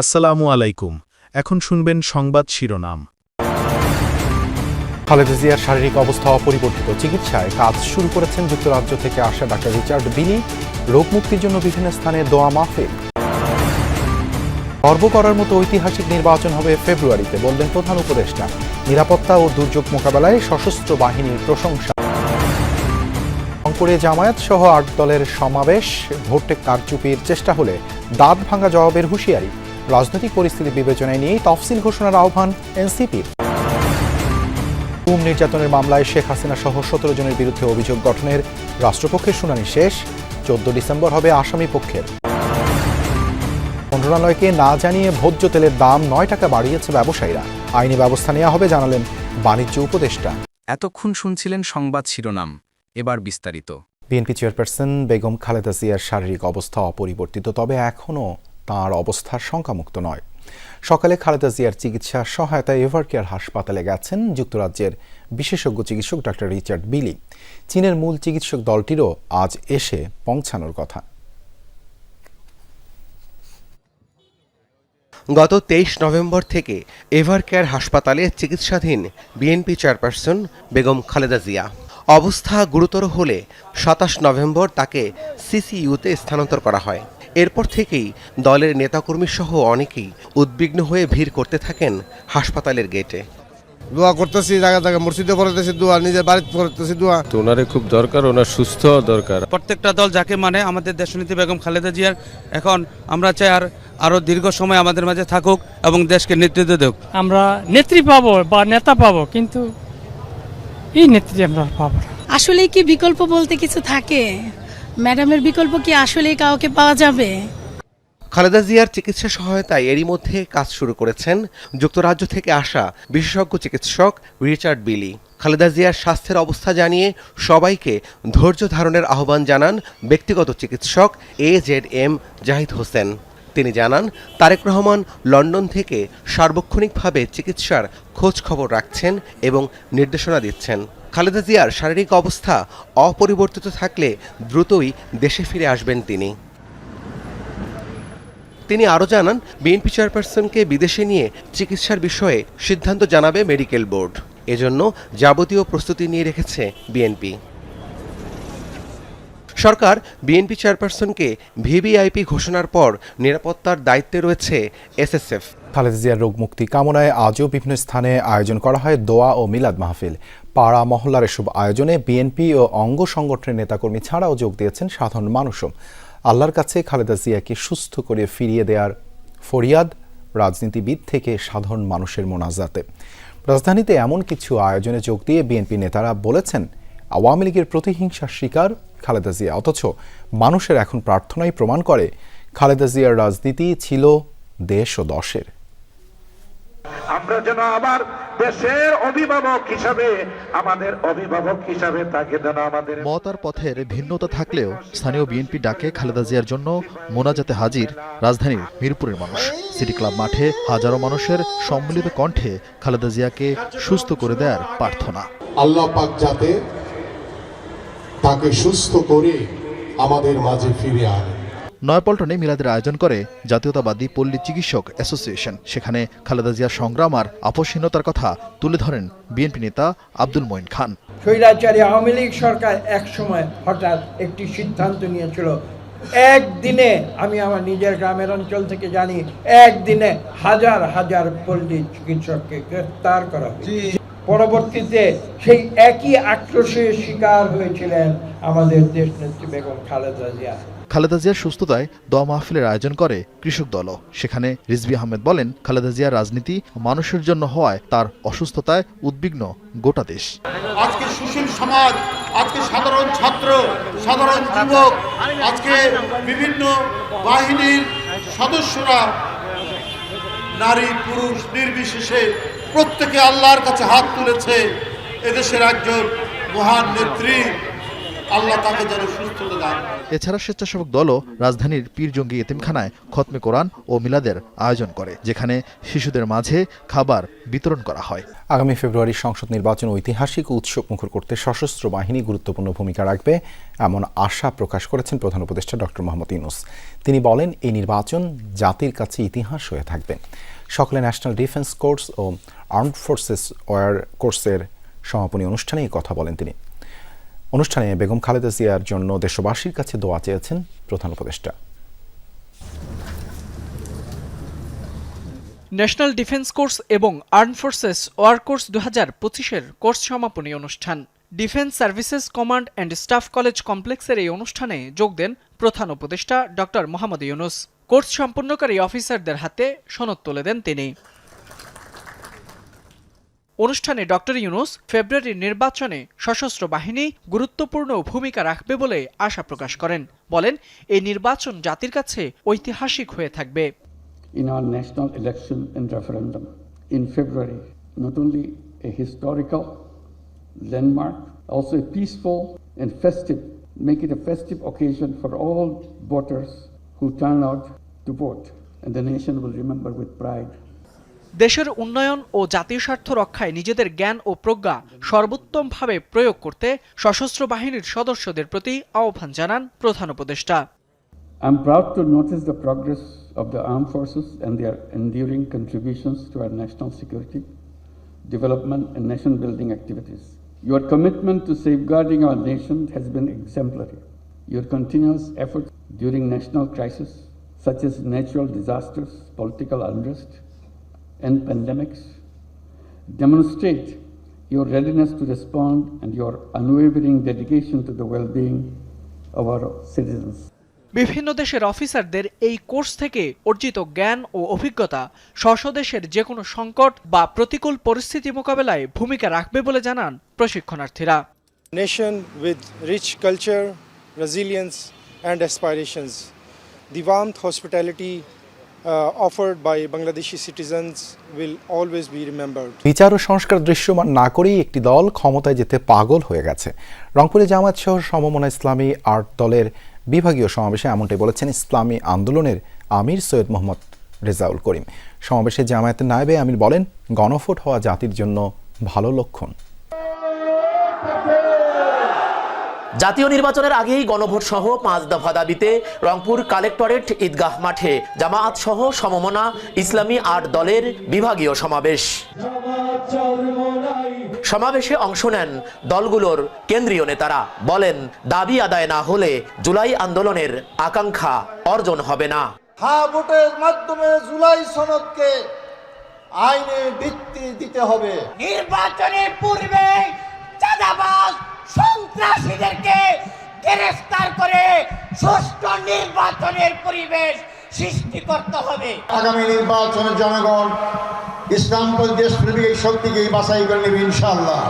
আসসালামু আলাইকুম। এখন শুনবেন সংবাদ শিরোনাম। খালেদা জিয়ার শারীরিক অবস্থা অপরিবর্তিত চিকিৎসায় কাজ শুরু করেছেন যুক্তরাজ্য থেকে আসা ডাক্তার রিচার্ড বিনি রোগ মুক্তির জন্য বিভিন্ন স্থানে দোয়া মাহফিল। গর্ব করার মতো ঐতিহাসিক নির্বাচন হবে ফেব্রুয়ারিতে, বললেন প্রধান উপদেষ্টা। নিরাপত্তা ও দুর্যোগ মোকাবেলায় সশস্ত্র বাহিনীর প্রশংসা। রংপুরে জামায়াত সহ আট দলের সমাবেশ, ভোটে কারচুপির চেষ্টা হলে দাঁত ভাঙা জবাবের হুঁশিয়ারি। রাজনৈতিক পরিস্থিতি বিবেচনায় নিয়েই তফসিল ঘোষণার আহ্বান এনসিপির গুম নির্যাতনের মামলায় শেখ হাসিনা সহ সতেরো জনের বিরুদ্ধে অভিযোগ গঠনের রাষ্ট্রপক্ষের শুনানি শেষ। চোদ্দ ডিসেম্বর হবে আসামি পক্ষের। মন্ত্রণালয়কে না জানিয়ে ভোজ্য তেলের দাম নয় টাকা বাড়িয়েছে ব্যবসায়ীরা। আইনি ব্যবস্থা নেওয়া হবে জানালেন বাণিজ্য উপদেষ্টা। এতক্ষণ শুনছিলেন সংবাদ শিরোনাম। এবার বিস্তারিত। বিএনপি চেয়ারপারসন বেগম খালেদা জিয়ার শারীরিক অবস্থা অপরিবর্তিত তবে এখনও তাঁর অবস্থা শঙ্কামুক্ত নয়। সকালে খালেদা জিয়ার চিকিৎসা সহায়তায় এভারকেয়ার হাসপাতালে গেছেন যুক্তরাজ্যের বিশেষজ্ঞ চিকিৎসক ডাক্তার রিচার্ড বিলি। চীনের মূল চিকিৎসক দলটিরও আজ এসে পৌঁছানোর কথা। গত তেইশ নভেম্বর থেকে এভারকেয়ার হাসপাতালে চিকিৎসাধীন বিএনপি চেয়ারপারসন বেগম খালেদা জিয়া। অবস্থা গুরুতর হলে সাতাশ নভেম্বর তাকে সিসিইউতে স্থানান্তর করা হয়। এরপর থেকেই দলের নেতাকর্মী সহ অনেকেই উদ্বিগ্ন হয়ে ভিড় করতে থাকেন হাসপাতালের গেটে। দোয়া করতেছি জায়গা জায়গা মসজিদে পড়তেছি দোয়া নিজের বাড়িতে পড়তেছি দোয়া। তো ওনারে খুব দরকার ওনার সুস্থ দরকার। প্রত্যেকটা দল যাকে মানে আমাদের দেশনীতি বেগম খালেদা জিয়ার এখন আমরা চাই আর আরও দীর্ঘ সময় আমাদের মাঝে থাকুক এবং দেশকে নেতৃত্ব দেক আমরা নেত্রী পাবো বা নেতা পাবো কিন্তু এই নেত্রী আমরা পাবো আসলে কি বিকল্প বলতে কিছু থাকে? ম্যাডামের বিকল্প কি আসলে কাউকে পাওয়া যাবে? খালেদা জিয়ার চিকিৎসা সহায়তায় এরই মধ্যে কাজ শুরু করেছেন যুক্তরাজ্য থেকে আসা বিশেষজ্ঞ চিকিৎসক রিচার্ড বিলি। খালেদা জিয়ার স্বাস্থ্যের অবস্থা জানিয়ে সবাইকে ধৈর্য ধারণের আহ্বান জানান ব্যক্তিগত চিকিৎসক A Z M Zahid Hossain. তিনি জানান, তারেক রহমান লন্ডন থেকে সার্বক্ষণিকভাবে চিকিৎসার খোঁজ খবর রাখছেন এবং নির্দেশনা দিচ্ছেন। খালেদা জিয়ার শারীরিক অবস্থা অপরিবর্তিত থাকলে দ্রুতই দেশে ফিরে আসবেন তিনি। তিনি আরও জানান, বিএনপি চেয়ারপারসনকে বিদেশে নিয়ে চিকিৎসার বিষয়ে সিদ্ধান্ত জানাবে মেডিকেল বোর্ড। এজন্য যাবতীয় প্রস্তুতি নিয়ে রেখেছে বিএনপি। সরকার বিএনপি চেয়ারপারসনকে ভিভিআইপি ঘোষণার পর নিরাপত্তার দায়িত্বে রয়েছে এসএসএফ। খালেদা জিয়ার রোগ মুক্তি কামনায় আজও বিভিন্ন স্থানে আয়োজন করা হয় দোয়া ও মিলাদ মাহফিল। পাড়া মহল্লার এসব আয়োজনে বিএনপি ও অঙ্গ সংগঠনের নেতাকর্মী ছাড়াও যোগ দিয়েছেন সাধারণ মানুষও। আল্লাহর কাছে খালেদা জিয়াকে সুস্থ করে ফিরিয়ে দেওয়ার ফরিয়াদ রাজনীতিবিদ থেকে সাধারণ মানুষের মোনাজাতে। রাজধানীতে এমন কিছু আয়োজনে যোগ দিয়ে বিএনপি নেতারা বলেছেন, আওয়ামী লীগের প্রতিহিংসার শিকার খালেদা জিয়া। অথচ মানুষের এখন প্রার্থনাই প্রমাণ করে খালেদা জিয়ার রাজনীতি ছিল দেশ ও দশের। আমরা যেন আবার দেশের অভিভাবক হিসাবে আমাদের অভিভাবক হিসাবে তাকে যেন আমাদের মতার পথের ভিন্নতা থাকলেও স্থানীয় বিএনপি ডাকে খালেদা জিয়ার জন্য মোনাজাতে হাজির রাজধানীর মিরপুরের মানুষ। সিটি ক্লাব মাঠে হাজারো মানুষের সম্মিলিত কণ্ঠে খালেদা জিয়াকে সুস্থ করে দেয়ার প্রার্থনা। আল্লাহ পাক যাতে তাকে সুস্থ করে আমাদের মাঝে ফিরে আনে। নয়াপল্টনে মিলাদের আয়োজন করে জাতীয়তাবাদী পল্লী চিকিৎসক অ্যাসোসিয়েশন। সেখানে খালেদা জিয়ার সংগ্রাম আর আপসহীনতার কথা তুলে ধরেন বিএনপি নেতা আব্দুল মঈন খান। স্বৈরাচারী আওয়ামী লীগ সরকার এক সময় হঠাৎ একটি সিদ্ধান্ত নিয়েছিল একদিনে আমি আমার নিজের গ্রামের অঞ্চল থেকে জানি একদিনে হাজার হাজার পল্লী চিকিৎসককে গ্রেফতার করা হয়েছে। পরবর্তীতে সেই একই আক্রোশের শিকার হয়েছিলেন আমাদের দেশ নেত্রী বেগম খালেদা জিয়া। খালেদা জিয়ার সুস্থতায় দোয়া মাহফিলের আয়োজন করে কৃষক দলও। সেখানে রিজভি আহমেদ বলেন খালেদা জিয়ার রাজনীতি মানুষের জন্য হওয়ায় তার অসুস্থতায় উদ্বিগ্ন গোটা দেশ। আজকে সুশীল সমাজ আজকে সাধারণ ছাত্র সাধারণ যুবক আজকে বিভিন্ন বাহিনীর সদস্যরা নারী পুরুষ নির্বিশেষে প্রত্যেকে আল্লাহর কাছে হাত তুলেছে। এদেশের একজন মহান নেত্রী আল্লাহ তাকে যেন সুস্থতা দান এছাড়া স্বেচ্ছাসেবক দলও রাজধানীর পীরজঙ্গি এতিমখানায় খতমে কোরআন ও মিলাদের আয়োজন করে যেখানে শিশুদের মাঝে খাবার বিতরণ করা হয়। আগামী ফেব্রুয়ারির সংসদ নির্বাচন ঐতিহাসিক উৎসব মুখর করতে সশস্ত্র বাহিনী গুরুত্বপূর্ণ ভূমিকা রাখবে এমন আশা প্রকাশ করেছেন প্রধান উপদেষ্টা ডক্টর মোহাম্মদ ইউনুস। তিনি বলেন এই নির্বাচন জাতির কাছে ইতিহাস হয়ে থাকবে। সকলে ন্যাশনাল ডিফেন্স কোর্স ও আর্মড ফোর্সেস ওয়ার কোর্সের সমাপনী অনুষ্ঠানে কথা বলেন তিনি। অনুষ্ঠানে বেগম খালেদা জিয়ার জন্য দেশবাসীর কাছে দোয়া চেয়েছেন প্রধান উপদেষ্টা। ন্যাশনাল ডিফেন্স কোর্স এবং আর্ম ফোর্সেস ওয়ার কোর্স দু হাজার পঁচিশের কোর্স সমাপনী অনুষ্ঠান। Defence services command and staff college কমপ্লেক্সের এই অনুষ্ঠানে যোগ দেন প্রধান উপদেষ্টা ডক্টর মোহাম্মদ ইউনুস। কোর্স সম্পন্নকারী অফিসারদের হাতে সনদ তুলে দেন তিনি। অনুষ্ঠানে ডক্টর ইউনুস ফেব্রুয়ারির নির্বাচনে সশস্ত্র বাহিনী গুরুত্বপূর্ণ ভূমিকা রাখবে বলে আশা প্রকাশ করেন। বলেন, এই নির্বাচন জাতির কাছে ঐতিহাসিক হয়ে থাকবে। In our national election and referendum in February not only a historical also peaceful and festive make it festive occasion for all voters who turn out to vote. And the nation will remember with pride দেশের উন্নয়ন ও জাতীয় স্বার্থ রক্ষায় নিজেদের জ্ঞান ও প্রজ্ঞা সর্বোত্তমভাবে প্রয়োগ করতে সশস্ত্র বাহিনীর সদস্যদের প্রতি আহ্বান জানান প্রধান উপদেষ্টা I'm proud to notice the progress of the armed forces and their enduring contributions to our national security, development, and nation building activities. Your commitment to safeguarding our nation has been exemplary. Your continuous efforts during national crises, such as natural disasters, political unrest, and pandemics, demonstrate your readiness to respond and your unwavering dedication to the well being of our citizens. বিভিন্ন দেশের অফিসারদের এই course থেকে অর্জিত জ্ঞান ও অভিজ্ঞতা স্ব দেশের যে কোনো সংকট বা প্রতিকূল পরিস্থিতি মোকাবেলায় ভূমিকা রাখবে বলে জানান প্রশিক্ষণার্থীরা nation with rich culture, resilience, and aspirations. The warmth, hospitality uh, offered by Bangladeshi citizens will always be remembered. বিচার ও সংস্কার দৃশ্যমান না করেই একটি দল ক্ষমতায় যেতে পাগল হয়ে গেছে রংপুরে জামাত সহ সমমনা ইসলামী আর্ট দলের বিভাগীয় সমাবেশে এমনটাই বলেছেন ইসলামী আন্দোলনের আমির সৈয়দ মোহাম্মদ রেজাউল করিম সমাবেশে জামায়াতের নায়েবে আমির বলেন গণভোট হওয়া জাতির জন্য ভালো লক্ষণ জাতীয় নির্বাচনের আগেই গণভোট সহ পাঁচ দফা দাবিতে রংপুর কালেক্টরেট ঈদগাহ মাঠে জামায়াত সহ সমমনা ইসলামী আট দলের বিভাগীয় সমাবেশ। সমাবেশে অংশ নেন দলগুলোর কেন্দ্রীয় নেতারা। বলেন দাবি আদায় না হলে জুলাই আন্দোলনের আকাঙ্ক্ষা অর্জন হবে না। হ্যাঁ ভোটের মাধ্যমে জুলাই সনদকে আইনে ভিত্তি দিতে হবে। নির্বাচনের পূর্বে করে সুষ্ঠু নির্বাচনের পরিবেশ সৃষ্টি করতে হবে। আগামী নির্বাচনে জনগণ ইসলামপুর দেশ প্রেমিক শক্তিকে বাছাই করে নেবে ইনশাল্লাহ